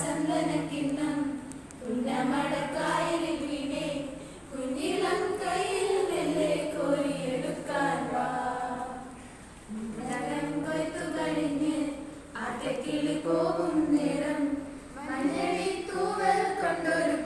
ചന്ദനക്കിണ്ണം കുന്നമടക്കായലിൽ വീണേ കുഞ്ഞിളം കയ്യിൽ നെല്ല് കോരിയെടുക്കാൻ വാകം കൊയ്ത്തു കഴിഞ്ഞ് ആറ്റക്കിളി പോകും നേരം മഞ്ഞഴി തൂവൽ കൊണ്ടൊരു